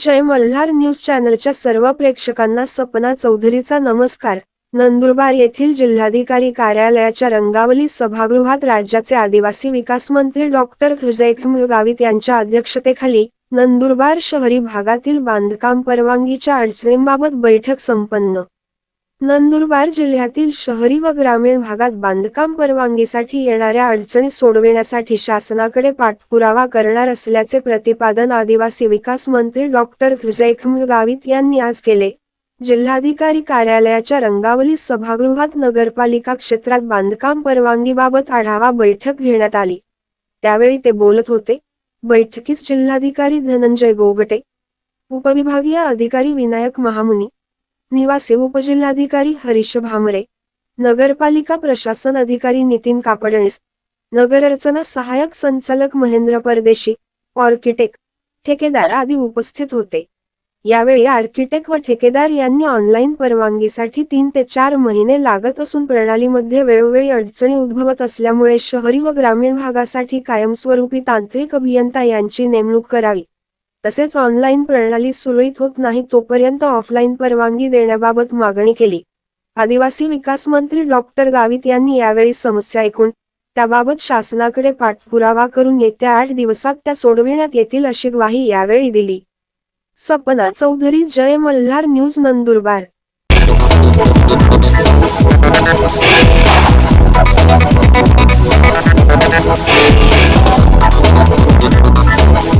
जय Malhar news चॅनलच्या सर्व प्रेक्षकांना सपना चौधरीचा नमस्कार. नंदुरबार येथील जिल्हाधिकारी कार्यालयाच्या रंगावली सभागृहात राज्याचे आदिवासी विकास मंत्री डॉक्टर हुजैखम गावित यांच्या अध्यक्षतेखाली नंदुरबार शहरी भागातील बांधकाम परवानगीच्या अडचणींबाबत बैठक संपन्न. नंदुरबार जिल्ह्यातील शहरी व ग्रामीण भागात बांधकाम परवानगीसाठी येणाऱ्या अडचणी सोडविण्यासाठी शासनाकडे पाठपुरावा करणार असल्याचे प्रतिपादन आदिवासी विकास मंत्री डॉक्टर विजय गावित यांनी आज केले. जिल्हाधिकारी कार्यालयाच्या रंगावली सभागृहात नगरपालिका क्षेत्रात बांधकाम परवानगीबाबत आढावा बैठक घेण्यात आली. त्यावेळी ते बोलत होते. बैठकीस जिल्हाधिकारी धनंजय गोगटे उपविभागीय अधिकारी विनायक महामुनी निवासी उपजिल्हाधिकारी हरीश भामरे नगरपालिका प्रशासन अधिकारी नितीन कापडणीस नगररचना सहाय्यक संचालक महेंद्र परदेशी ऑर्किटेक्ट ठेकेदार आदी उपस्थित होते. यावेळी आर्किटेक्ट व ठेकेदार यांनी ऑनलाईन परवानगीसाठी तीन ते चार महिने लागत असून प्रणालीमध्ये वेळोवेळी अडचणी उद्भवत असल्यामुळे शहरी व ग्रामीण भागासाठी कायमस्वरूपी तांत्रिक अभियंता यांची नेमणूक करावी. तसेच ऑनलाईन प्रणाली सुरळीत होत नाही तोपर्यंत ऑफलाईन परवानगी देण्याबाबत मागणी केली. आदिवासी विकास मंत्री डॉक्टर गावित यांनी यावेळी समस्या ऐकून त्याबाबत शासनाकडे पाठपुरावा करून येत्या आठ दिवसात त्या सोडविण्यात येतील अशी ग्वाही यावेळी दिली. सपना चौधरी जय मल्हार न्यूज नंदुरबार.